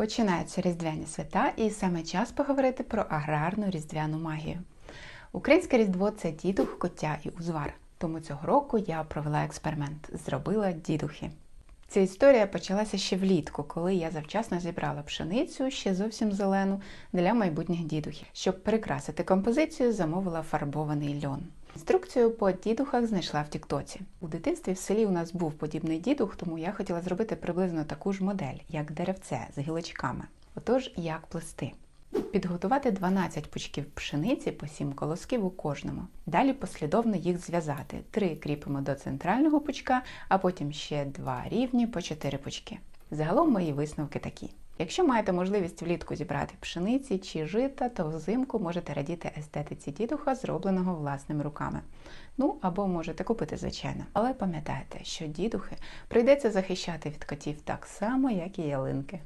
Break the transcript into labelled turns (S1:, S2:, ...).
S1: Починаються різдвяні свята, і саме час поговорити про аграрну різдвяну магію. Українське різдво це дідух, коття і узвар. Тому цього року я провела експеримент, зробила дідухи. Ця історія почалася ще влітку, коли я завчасно зібрала пшеницю, ще зовсім зелену, для майбутніх дідухів. Щоб прикрасити композицію, замовила фарбований льон. Інструкцію по дідухах знайшла в Тіктоці. У дитинстві в селі у нас був подібний дідух, тому я хотіла зробити приблизно таку ж модель, як деревце з гілочками. Отож, як плести? Підготувати 12 пучків пшениці по 7 колосків у кожному. Далі послідовно їх зв'язати. Три кріпимо до центрального пучка, а потім ще два рівні по 4 пучки. Загалом мої висновки такі. Якщо маєте можливість влітку зібрати пшениці чи жита, то взимку можете радіти естетиці дідуха, зробленого власними руками. Ну або можете купити, звичайно. Але пам'ятайте, що дідухи прийдеться захищати від котів так само, як і ялинки.